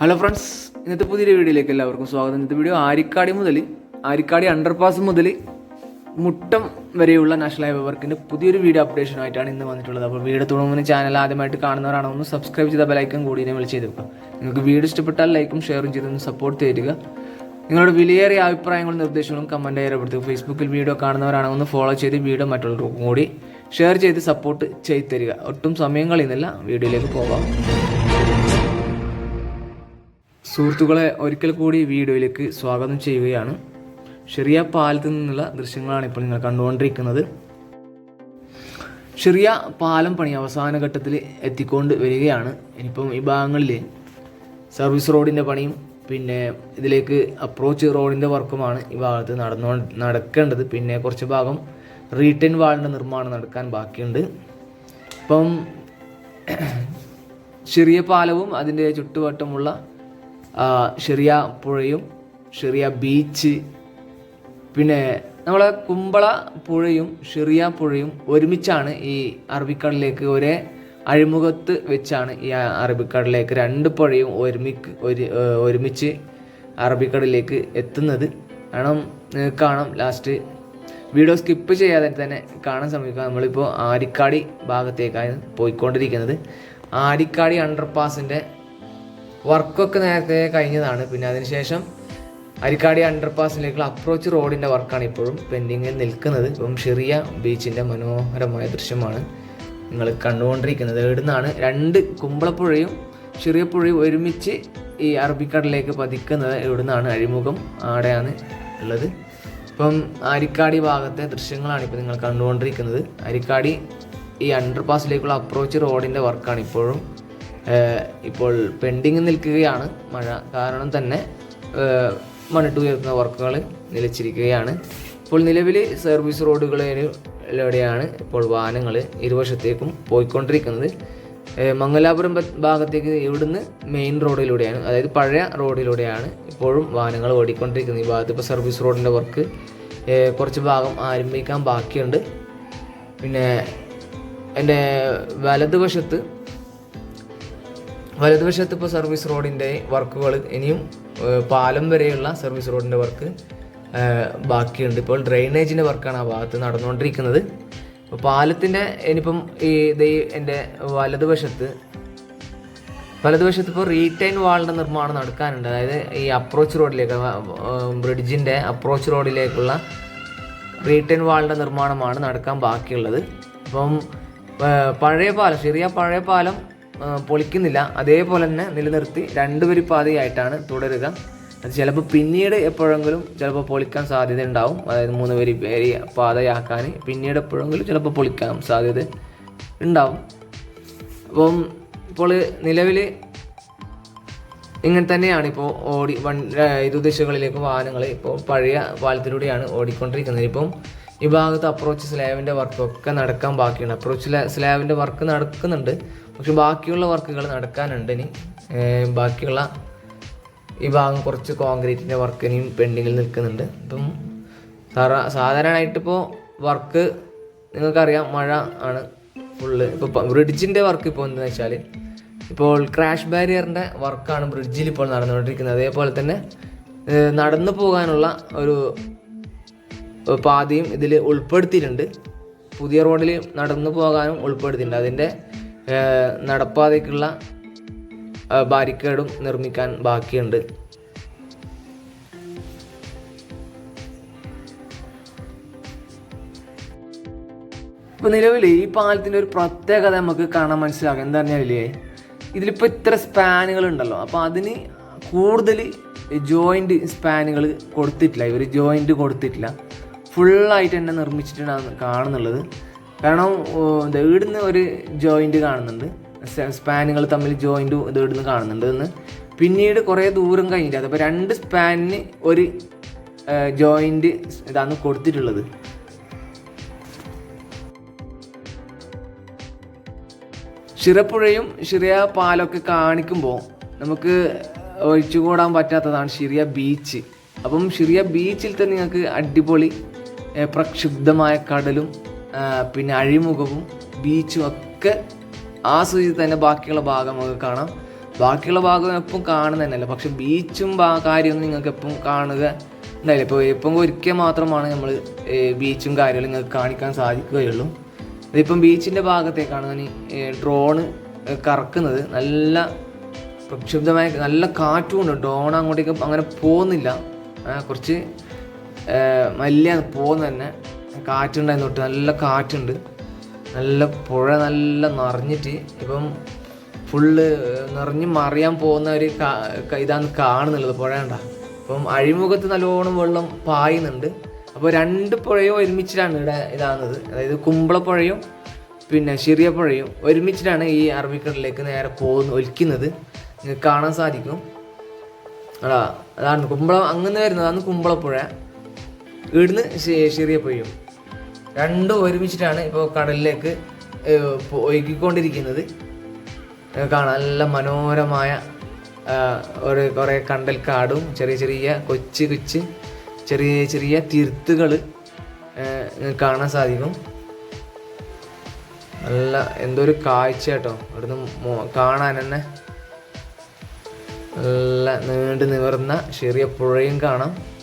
Hello friends ഇന്നത്തെ പുതിയൊരു വീഡിയോയിലേക്ക് എല്ലാവർക്കും സ്വാഗതം. ഇന്നത്തെ വീഡിയോ ആരിക്കാടി മുതൽ ആരിക്കാടി അണ്ടർപാസ് മുതൽ മുട്ടം വരെയുള്ള നാഷണൽ ഹൈവേ വർക്കിന്റെ പുതിയൊരു വീഡിയോ അപ്ഡേഷനായിട്ടാണ് ഇന്ന് വന്നിട്ടുള്ളത്. അപ്പോൾ വീഡിയോ തുടങ്ങുന്ന ചാനൽ ആദ്യമായിട്ട് കാണുന്നവരാണോ ഒന്ന് സബ്സ്ക്രൈബ് ചെയ്ത ബെലൈക്കും കൂടി ഇതിനെ വിളിച്ച് ചെയ്ത് നിങ്ങൾക്ക് വീഡിയോ ഇഷ്ടപ്പെട്ടാൽ ലൈക്കും ഷെയറും ചെയ്ത് ഒന്ന് സപ്പോർട്ട് തരിക നിങ്ങളുടെ വിലയേറിയ അഭിപ്രായങ്ങളും നിർദ്ദേശങ്ങളും കമന്റ് രേഖപ്പെടുത്തുക. ഫേസ്ബുക്കിൽ വീഡിയോ കാണുന്നവരാണോ ഒന്ന് ഫോളോ ചെയ്ത് വീഡിയോ മറ്റുള്ളവർക്കും കൂടി ഷെയർ ചെയ്ത് സപ്പോർട്ട് ചെയ്ത് തരിക. ഒട്ടും സമയം കളയുന്നില്ല. വീഡിയോയിലേക്ക് പോകാം. സുഹൃത്തുക്കളെ ഒരിക്കൽ കൂടി വീഡിയോയിലേക്ക് സ്വാഗതം ചെയ്യുകയാണ്. ഷെറിയ പാലത്തിൽ നിന്നുള്ള ദൃശ്യങ്ങളാണ് ഇപ്പോൾ നിങ്ങൾ കണ്ടുകൊണ്ടിരിക്കുന്നത്. ഷെറിയ പാലം പണി അവസാന ഘട്ടത്തിൽ എത്തിക്കൊണ്ട് വരികയാണ്. ഇനിയിപ്പം ഈ ഭാഗങ്ങളിൽ സർവീസ് റോഡിന്റെ പണിയും പിന്നെ ഇതിലേക്ക് അപ്രോച്ച് റോഡിന്റെ വർക്കുമാണ് ഈ ഭാഗത്ത് നടന്നു നടക്കേണ്ടത്. പിന്നെ കുറച്ച് ഭാഗം റീറ്റെയിൻ വാളിന്റെ നിർമ്മാണം നടക്കാൻ ബാക്കിയുണ്ട്. ഇപ്പം ചെറിയ പാലവും അതിന്റെ ചുറ്റുവട്ടമുള്ള ഷെറിയ പുഴയും ഷെറിയ ബീച്ച് പിന്നെ നമ്മളെ കുമ്പള പുഴയും ഷെറിയ പുഴയും ഒരുമിച്ചാണ് ഈ അറബിക്കടലിലേക്ക് ഒരേ അഴിമുഖത്ത് വെച്ചാണ് ഈ അറബിക്കടലിലേക്ക് രണ്ട് പുഴയും ഒരുമിക്ക് ഒരു ഒരുമിച്ച് അറബിക്കടലിലേക്ക് എത്തുന്നത്. കാരണം കാണാം ലാസ്റ്റ് വീഡിയോ സ്കിപ്പ് ചെയ്യാതെ തന്നെ കാണാൻ ശ്രമിക്കുക. നമ്മളിപ്പോൾ ആരിക്കാടി ഭാഗത്തേക്കാണ് പോയിക്കൊണ്ടിരിക്കുന്നത്. ആരിക്കാടി അണ്ടർപാസിന്റെ വർക്കൊക്കെ നേരത്തെ കഴിഞ്ഞതാണ്. പിന്നെ അതിനുശേഷം അരിക്കാടി അണ്ടർപാസിലേക്കുള്ള അപ്രോച്ച് റോഡിന്റെ വർക്കാണ് ഇപ്പോഴും പെൻഡിങ്ങിൽ നിൽക്കുന്നത്. ഇപ്പം ഷെറിയ ബീച്ചിന്റെ മനോഹരമായ ദൃശ്യമാണ് നിങ്ങൾ കണ്ടുകൊണ്ടിരിക്കുന്നത്. ഇവിടുന്നാണ് രണ്ട് കുമ്പളപ്പുഴയും ചെറിയ പുഴയും ഒരുമിച്ച് ഈ അറബിക്കടലിലേക്ക് പതിക്കുന്നത്. ഇവിടുന്നാണ് അഴിമുഖം ആടെയാണ് ഉള്ളത്. ഇപ്പം അരിക്കാടി ഭാഗത്തെ ദൃശ്യങ്ങളാണ് ഇപ്പോൾ നിങ്ങൾ കണ്ടുകൊണ്ടിരിക്കുന്നത്. അരിക്കാടി ഈ അണ്ടർപാസിലേക്കുള്ള അപ്രോച്ച് റോഡിന്റെ വർക്കാണ് ഇപ്പോഴും ഇപ്പോൾ പെൻഡിങ് നിൽക്കുകയാണ്. മഴ കാരണം തന്നെ മണ്ണിട്ട് ഉയർത്തുന്ന വർക്കുകൾ നിലച്ചിരിക്കുകയാണ്. ഇപ്പോൾ നിലവിൽ സർവീസ് റോഡുകളിലൂടെയാണ് ഇപ്പോൾ വാഹനങ്ങൾ ഇരുവശത്തേക്കും പോയിക്കൊണ്ടിരിക്കുന്നത്. മംഗലാപുരം ഭാഗത്തേക്ക് ഇവിടുന്ന് മെയിൻ റോഡിലൂടെയാണ് അതായത് പഴയ റോഡിലൂടെയാണ് ഇപ്പോഴും വാഹനങ്ങൾ ഓടിക്കൊണ്ടിരിക്കുന്നത്. ഈ ഭാഗത്ത് ഇപ്പോൾ സർവീസ് റോഡിന്റെ വർക്ക് കുറച്ച് ഭാഗം ആരംഭിക്കാൻ ബാക്കിയുണ്ട്. പിന്നെ എന്റെ വലതുവശത്ത് വലതുവശത്ത് ഇപ്പോൾ സർവീസ് റോഡിന്റെ വർക്കുകൾ ഇനിയും പാലം വരെയുള്ള സർവീസ് റോഡിന്റെ വർക്ക് ബാക്കിയുണ്ട്. ഇപ്പോൾ ഡ്രെയിനേജിന്റെ വർക്കാണ് ആ ഭാഗത്ത് നടന്നുകൊണ്ടിരിക്കുന്നത്. അപ്പോൾ പാലത്തിന്റെ ഇനിയിപ്പം ഈ ദേ എന്റെ വലതുവശത്ത് വലതുവശത്ത് ഇപ്പോൾ റീടൈൻ വാളിന്റെ നിർമ്മാണം നടക്കാനുണ്ട്. അതായത് ഈ അപ്രോച്ച് റോഡിലേക്ക് ബ്രിഡ്ജിന്റെ അപ്രോച്ച് റോഡിലേക്കുള്ള റീടൈൻ വാളിന്റെ നിർമ്മാണമാണ് നടക്കാൻ ബാക്കിയുള്ളത്. അപ്പം പഴയ പാലം ചെറിയ പഴയ പാലം പൊളിക്കുന്നില്ല. അതേപോലെ തന്നെ നിലനിർത്തി രണ്ടുപേരി പാതയായിട്ടാണ് തുടരുക. അത് ചിലപ്പോൾ പിന്നീട് എപ്പോഴെങ്കിലും ചിലപ്പോൾ പൊളിക്കാൻ സാധ്യത ഉണ്ടാവും. അതായത് മൂന്ന് പേര് പേരി പാതയാക്കാൻ പിന്നീട് എപ്പോഴെങ്കിലും ചിലപ്പോൾ പൊളിക്കാൻ സാധ്യത ഉണ്ടാവും. അപ്പം ഇപ്പോൾ നിലവിൽ ഇങ്ങനെ തന്നെയാണ് ഇപ്പോൾ ഓടി വൺ ഇരുദിശകളിലേക്ക് വാഹനങ്ങൾ ഇപ്പോൾ പഴയ പാലത്തിലൂടെയാണ് ഓടിക്കൊണ്ടിരിക്കുന്നത്. ഇപ്പം ഈ ഭാഗത്ത് അപ്രോച്ച് സ്ലാബിന്റെ വർക്കൊക്കെ നടക്കാൻ ബാക്കിയാണ്. അപ്രോച്ച് സ്ലാബിന്റെ വർക്ക് നടക്കുന്നുണ്ട്. പക്ഷെ ബാക്കിയുള്ള വർക്കുകൾ നടക്കാനുണ്ട് ഇനി. ബാക്കിയുള്ള ഈ ഭാഗം കുറച്ച് കോൺക്രീറ്റിന്റെ വർക്ക് ഇനിയും പെൻഡിങ്ങിൽ നിൽക്കുന്നുണ്ട്. ഇപ്പം സാറാ- സാധാരണയായിട്ടിപ്പോൾ വർക്ക് നിങ്ങൾക്കറിയാം മഴ ആണ് ഫുള്ള് ഇപ്പോൾ ബ്രിഡ്ജിന്റെ വർക്ക് ഇപ്പോൾ എന്താണെന്ന് വെച്ചാൽ ഇപ്പോൾ ക്രാഷ് ബാരിയറിന്റെ വർക്കാണ് ബ്രിഡ്ജിൽ ഇപ്പോൾ നടന്നുകൊണ്ടിരിക്കുന്നത്. അതേപോലെ തന്നെ നടന്നു പോകാനുള്ള ഒരു പാതയും ഇതിൽ ഉൾപ്പെടുത്തിയിട്ടുണ്ട്. പുതിയ റോഡിൽ നടന്നു പോകാനും ഉൾപ്പെടുത്തിയിട്ടുണ്ട്. അതിന്റെ നടപ്പാതയ്ക്കുള്ള ബാരിക്കേഡും നിർമ്മിക്കാൻ ബാക്കിയുണ്ട്. ഇപ്പൊ നിലവിൽ ഈ പാലത്തിന്റെ ഒരു പ്രത്യേകത നമുക്ക് കാണാൻ മനസ്സിലാക്കാം. എന്താ പറഞ്ഞാലേ ഇതിലിപ്പോ ഇത്ര സ്പാനുകൾ ഉണ്ടല്ലോ അപ്പൊ അതിന് കൂടുതൽ ജോയിന്റ് സ്പാനുകൾ കൊടുത്തിട്ടില്ല. ഇവർ ജോയിന്റ് കൊടുത്തിട്ടില്ല. ഫുള്ളായിട്ട് തന്നെ നിർമ്മിച്ചിട്ടാണ് കാണുന്നുള്ളത്. കാരണം എന്താ ഇവിടുന്ന് ഒരു ജോയിന്റ് കാണുന്നുണ്ട്. സ്പാനുകൾ തമ്മിൽ ജോയിന്റ് ഇത് ഇവിടുന്ന് കാണുന്നുണ്ട് എന്ന്. പിന്നീട് കുറേ ദൂരം കഴിഞ്ഞിട്ട് അതപ്പോൾ രണ്ട് സ്പാനിന് ഒരു ജോയിന്റ് ഇതാണ് കൊടുത്തിട്ടുള്ളത്. ഷിറപ്പുഴയും ഷിറിയ പാലൊക്കെ കാണിക്കുമ്പോൾ നമുക്ക് ഒഴിച്ചുകൂടാൻ പറ്റാത്തതാണ് ഷിറിയ ബീച്ച് അപ്പം ഷിറിയ ബീച്ചിൽ തന്നെ നിങ്ങൾക്ക് അടിപൊളി പ്രക്ഷുബ്ധമായ കടലും പിന്നെ അഴിമുഖവും ബീച്ചും ഒക്കെ ആസ്വദിച്ച് തന്നെ ബാക്കിയുള്ള ഭാഗം നമുക്ക് കാണാം. ബാക്കിയുള്ള ഭാഗം എപ്പം കാണുന്നതന്നെയല്ല പക്ഷെ ബീച്ചും കാര്യമൊന്നും നിങ്ങൾക്ക് എപ്പം കാണുക ഉണ്ടായില്ല ഇപ്പോൾ എപ്പം ഒരിക്കൽ മാത്രമാണ് നമ്മൾ ബീച്ചും കാര്യങ്ങളും നിങ്ങൾക്ക് കാണിക്കാൻ സാധിക്കുകയുള്ളൂ. ഇതിപ്പം ബീച്ചിന്റെ ഭാഗത്തേക്കാണ് ഞാൻ ഡ്രോണ് കറക്കുന്നത്. നല്ല പ്രക്ഷുബ്ധമായ നല്ല കാറ്റും ഉണ്ട് ഡ്രോൺ അങ്ങോട്ടേക്ക് അങ്ങനെ പോകുന്നില്ല. കുറച്ച് വലിയ പോകുന്നത് തന്നെ. കാറ്റുണ്ടായിരുന്നു തൊട്ട് നല്ല കാറ്റുണ്ട്. നല്ല പുഴ നല്ല നിറഞ്ഞിട്ട് ഇപ്പം ഫുള്ള് നിറഞ്ഞ് മറിയാൻ പോകുന്ന ഒരു ഇതാണ് കാണുന്നുള്ളത് പുഴ കണ്ട. അപ്പം അഴിമുഖത്ത് നല്ലോണം വെള്ളം പായുന്നുണ്ട്. അപ്പോൾ രണ്ട് പുഴയും ഒരുമിച്ചിട്ടാണ് ഇവിടെ ഇതാകുന്നത്. അതായത് കുമ്പളപ്പുഴയും പിന്നെ ചെറിയ പുഴയും ഒരുമിച്ചിട്ടാണ് ഈ അറബിക്കടലിലേക്ക് നേരെ പോകുന്ന ഒലിക്കുന്നത്. നിങ്ങൾക്ക് കാണാൻ സാധിക്കും. അതാ അതാണ് കുമ്പളം അങ്ങനെ വരുന്നതാണ് കുമ്പളപ്പുഴ ഇവിടുന്ന് ചെറിയ പുഴയും. രണ്ടും ഒരുമിച്ചിട്ടാണ് ഇപ്പോൾ കടലിലേക്ക് ഒഴുകിക്കൊണ്ടിരിക്കുന്നത്. കാണാം നല്ല മനോഹരമായ ഒരു കുറേ കണ്ടൽ കാടും ചെറിയ ചെറിയ കൊച്ചു കൊച്ച് ചെറിയ ചെറിയ തിരുത്തുകൾ കാണാൻ സാധിക്കും. നല്ല എന്തോ ഒരു കാഴ്ച കേട്ടോ. അവിടുന്ന് കാണാൻ തന്നെ നല്ല നീണ്ടു നിവർന്ന ചെറിയ പുഴയും കാണാം.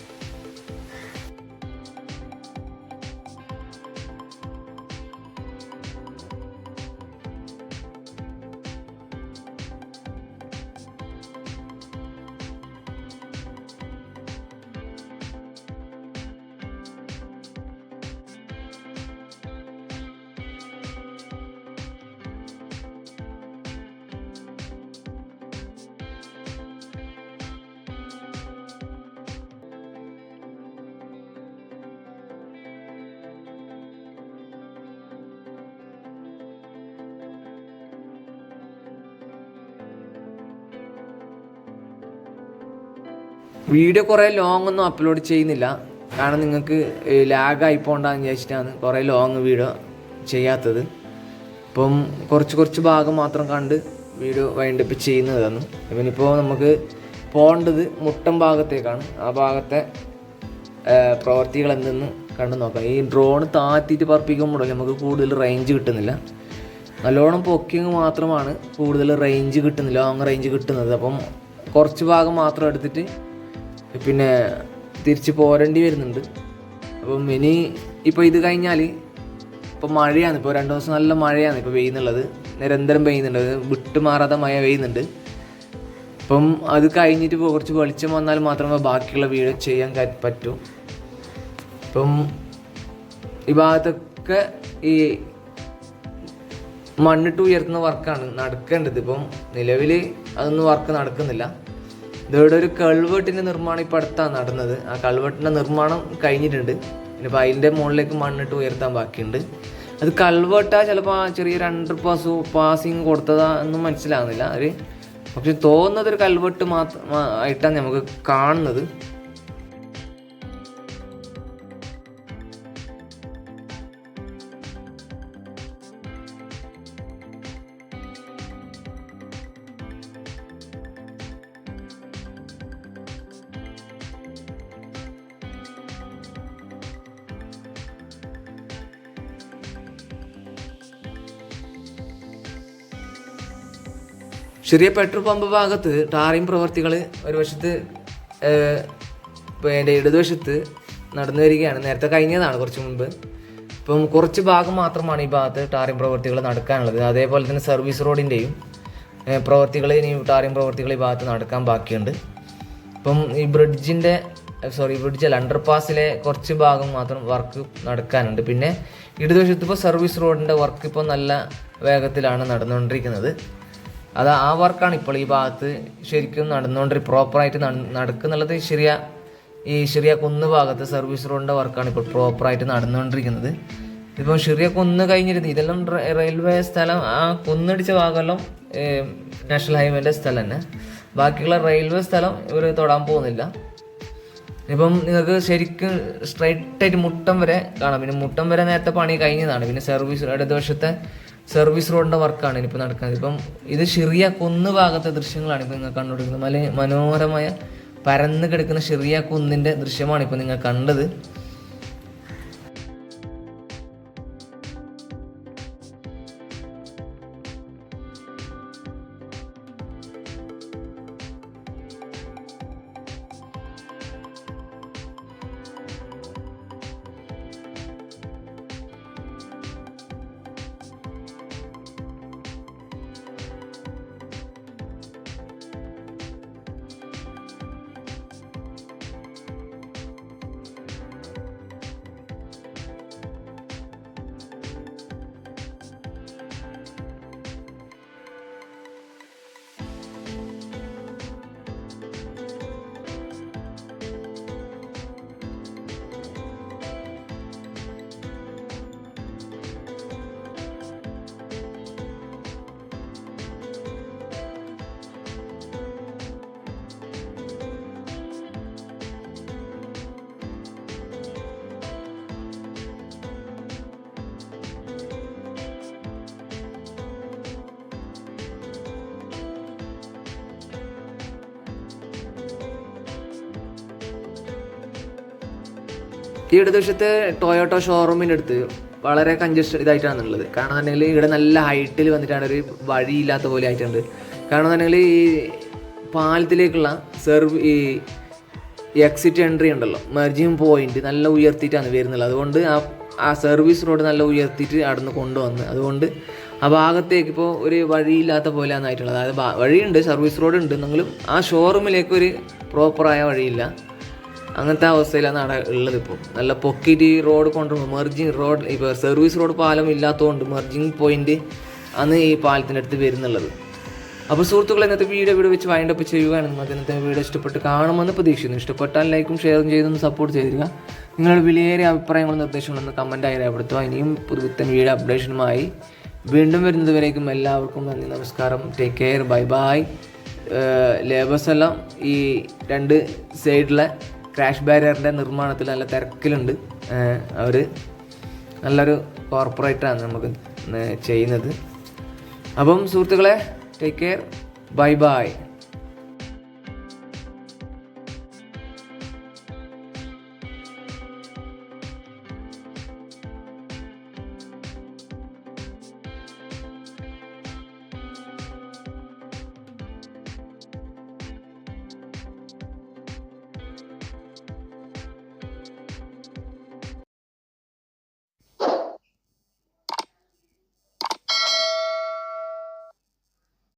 വീഡിയോ കുറേ ലോങ് ഒന്നും അപ്ലോഡ് ചെയ്യുന്നില്ല. കാരണം നിങ്ങൾക്ക് ലാഗായി പോകണ്ടെന്ന് വിചാരിച്ചിട്ടാണ് കുറേ ലോങ് വീഡിയോ ചെയ്യാത്തത്. ഇപ്പം കുറച്ച് കുറച്ച് ഭാഗം മാത്രം കണ്ട് വീഡിയോ വൈൻഡപ്പ് ചെയ്യുന്നതാണ്. ഇവനിപ്പോൾ നമുക്ക് പോകേണ്ടത് മുട്ടം ഭാഗത്തേക്കാണ്. ആ ഭാഗത്തെ പ്രവർത്തികൾ എന്തെന്ന് കണ്ടു നോക്കാം. ഈ ഡ്രോൺ താത്തിയിട്ട് പറപ്പിക്കുമ്പോൾ നമുക്ക് കൂടുതൽ റേഞ്ച് കിട്ടുന്നില്ല. നല്ലോണം പൊക്കിങ് മാത്രമാണ് കൂടുതൽ റേഞ്ച് കിട്ടുന്നില്ല ലോങ് റേഞ്ച് കിട്ടുന്നത്. അപ്പം കുറച്ച് ഭാഗം മാത്രം എടുത്തിട്ട് പിന്നെ തിരിച്ച് പോരേണ്ടി വരുന്നുണ്ട്. അപ്പം ഇനി ഇപ്പോൾ ഇത് കഴിഞ്ഞാൽ ഇപ്പോൾ മഴയാണ്. ഇപ്പോൾ രണ്ട് ദിവസം നല്ല മഴയാണ് ഇപ്പോൾ പെയ്യുന്നുള്ളത്. നിരന്തരം പെയ്യുന്നുണ്ട്. വിട്ട് വിട്ടുമാറാതെ മഴ പെയ്യുന്നുണ്ട്. അപ്പം അത് കഴിഞ്ഞിട്ട് ഇപ്പോൾ കുറച്ച് വെളിച്ചം വന്നാൽ മാത്രമേ ബാക്കിയുള്ള വീഡിയോ ചെയ്യാൻ പറ്റൂ. ഇപ്പം ഈ ഭാഗത്തൊക്കെ ഈ മണ്ണിട്ട് ഉയർത്തുന്ന വർക്കാണ് നടക്കേണ്ടത്. ഇപ്പം നിലവിൽ അതൊന്നും വർക്ക് നടക്കുന്നില്ല. ഇതോടെ ഒരു കൾവെട്ടിന്റെ നിർമ്മാണം ഇപ്പോൾ അടുത്താണ് നടന്നത്. ആ കൾവെട്ടിന്റെ നിർമ്മാണം കഴിഞ്ഞിട്ടുണ്ട്. ഇനിയിപ്പോൾ അതിന്റെ മുകളിലേക്ക് മണ്ണിട്ട് ഉയർത്താൻ ബാക്കിയുണ്ട്. അത് കൾവെട്ടാ ചിലപ്പോൾ ചെറിയൊരു അണ്ടർ പാസ് പാസിങ് കൊടുത്തതാ എന്നും മനസ്സിലാകുന്നില്ല. അവർ പക്ഷെ തോന്നുന്നത് ഒരു കൽവെട്ട് മാത്രം ആയിട്ടാണ് നമുക്ക് കാണുന്നത്. ചെറിയ പെട്രോൾ പമ്പ് ഭാഗത്ത് ടാറിംഗ് പ്രവർത്തികൾ ഒരു വശത്ത് എന്റെ ഇടതുവശത്ത് നടന്നു വരികയാണ്. നേരത്തെ കഴിഞ്ഞതാണ് കുറച്ച് മുൻപ്. ഇപ്പം കുറച്ച് ഭാഗം മാത്രമാണ് ഈ ഭാഗത്ത് ടാറിംഗ് പ്രവർത്തികൾ നടക്കാനുള്ളത്. അതേപോലെ തന്നെ സർവീസ് റോഡിന്റെയും പ്രവർത്തികൾ ഇനി ടാറിംഗ് പ്രവർത്തികൾ ഈ ഭാഗത്ത് നടക്കാൻ ബാക്കിയുണ്ട്. ഇപ്പം ഈ ബ്രിഡ്ജിന്റെ സോറി ബ്രിഡ്ജല്ല അണ്ടർ പാസിലെ കുറച്ച് ഭാഗം മാത്രം വർക്ക് നടക്കാനുണ്ട്. പിന്നെ ഇടതുവശത്ത് ഇപ്പോൾ സർവീസ് റോഡിന്റെ വർക്ക് ഇപ്പോൾ നല്ല വേഗത്തിലാണ് നടന്നുകൊണ്ടിരിക്കുന്നത്. അത് ആ വർക്കാണ് ഇപ്പോൾ ഈ ഭാഗത്ത് ശരിക്കും നടന്നുകൊണ്ട് പ്രോപ്പറായിട്ട് നടക്കുന്നുള്ളത് ശരിയ ഈ ചെറിയ കുന്ന് ഭാഗത്ത് സർവീസ് റോഡിന്റെ വർക്കാണ് ഇപ്പോൾ പ്രോപ്പറായിട്ട് നടന്നുകൊണ്ടിരിക്കുന്നത്. ഇപ്പം ചെറിയ കുന്ന് കഴിഞ്ഞിരുന്നു. ഇതെല്ലാം റെയിൽവേ സ്ഥലം ആ കുന്നടിച്ച ഭാഗമെല്ലാം നാഷണൽ ഹൈവേന്റെ സ്ഥലം തന്നെ. ബാക്കിയുള്ള റെയിൽവേ സ്ഥലം ഇവർ തൊടാൻ പോകുന്നില്ല. ഇപ്പം നിങ്ങൾക്ക് ശരിക്കും സ്ട്രൈറ്റ് ആയിട്ട് മുട്ടം വരെ കാണാം. പിന്നെ മുട്ടം വരെ നേരത്തെ പണി കഴിഞ്ഞതാണ്. പിന്നെ സർവീസ് ഇടതുവശത്തെ സർവീസ് റോഡിന്റെ വർക്കാണ് ഇനിയിപ്പോൾ നടക്കുന്നത്. ഇപ്പം ഇത് ചെറിയ കുന്ന് ഭാഗത്തെ ദൃശ്യങ്ങളാണ് ഇപ്പം നിങ്ങൾ കണ്ടുകൊടുക്കുന്നത് മല മനോഹരമായ പരന്ന് കിടക്കുന്ന ചെറിയ കുന്നിന്റെ ദൃശ്യമാണ് ഇപ്പം നിങ്ങൾ കണ്ടത്. ഈ ഇടതുവശത്തെ ടൊയോട്ടോ ഷോറൂമിന്റെ അടുത്ത് വളരെ കൺജസ്റ്റഡ് ഇതായിട്ടാണ് ഉള്ളത് കാരണം എന്നുണ്ടെങ്കിൽ ഇവിടെ നല്ല ഹൈറ്റിൽ വന്നിട്ടാണ് ഒരു വഴിയില്ലാത്ത പോലെ ആയിട്ടുണ്ട്. കാരണം എന്നുണ്ടെങ്കിൽ ഈ പാലത്തിലേക്കുള്ള സെർവ് ഈ എക്സിറ്റ് എൻട്രി ഉണ്ടല്ലോ. മെർജിങ് പോയിന്റ് നല്ല ഉയർത്തിയിട്ടാണ് വരുന്നത്. അതുകൊണ്ട് ആ ആ സർവീസ് റോഡ് നല്ല ഉയർത്തിയിട്ട് അവിടെ നിന്ന് കൊണ്ടുവന്ന്. അതുകൊണ്ട് ആ ഭാഗത്തേക്ക് ഇപ്പോൾ ഒരു വഴിയില്ലാത്ത പോലെയാണ് ആയിട്ടുള്ളത്. അതായത് വഴിയുണ്ട് സർവീസ് റോഡ് ഉണ്ട്. എന്നെങ്കിലും ആ ഷോറൂമിലേക്ക് ഒരു പ്രോപ്പറായ വഴിയില്ല. അങ്ങനത്തെ അവസ്ഥയിലാണ് അവിടെ ഉള്ളത് ഇപ്പോൾ നല്ല പൊക്കിറ്റ് റോഡ് കൊണ്ടുപോകും. മെർജിങ് റോഡ് ഇപ്പോൾ സർവീസ് റോഡ് പാലം ഇല്ലാത്തതുകൊണ്ട് മെർജിങ് പോയിന്റ് ആണ് ഈ പാലത്തിന്റെ അടുത്ത് വരുന്നുള്ളത്. അപ്പോൾ സുഹൃത്തുക്കൾ ഇന്നത്തെ വീഡിയോ ഇവിടെ വെച്ച് വൈൻഡപ്പ് ചെയ്യുകയാണ്. നിങ്ങൾക്ക് ഇന്നത്തെ വീഡിയോ ഇഷ്ടപ്പെട്ട് കാണുമെന്ന് പ്രതീക്ഷിക്കുന്നു. ഇഷ്ടപ്പെട്ടാൽ ലൈക്കും ഷെയറും ചെയ്തൊന്ന് സപ്പോർട്ട് ചെയ്തിരിക നിങ്ങളുടെ വിലയേറിയ അഭിപ്രായങ്ങളും നിർദ്ദേശങ്ങളൊന്ന് കമന്റായി രേഖപ്പെടുത്തുക. ഇനിയും പുതുത്തൻ വീഡിയോ അപ്ഡേഷനുമായി വീണ്ടും വരുന്നതുവരേക്കും എല്ലാവർക്കും നന്ദി നമസ്കാരം. Take care bye bye labours എല്ലാം ഈ രണ്ട് സൈഡിലെ ക്രാഷ് ബാരിയറിന്റെ നിർമ്മാണത്തിൽ നല്ല തിരക്കിലുണ്ട്. അവർ നല്ലൊരു കോർപ്പറേറ്റാണ് നമുക്ക് ചെയ്യുന്നത്. അപ്പം സുഹൃത്തുക്കളെ ടേക്ക് കെയർ ബൈ ബൈ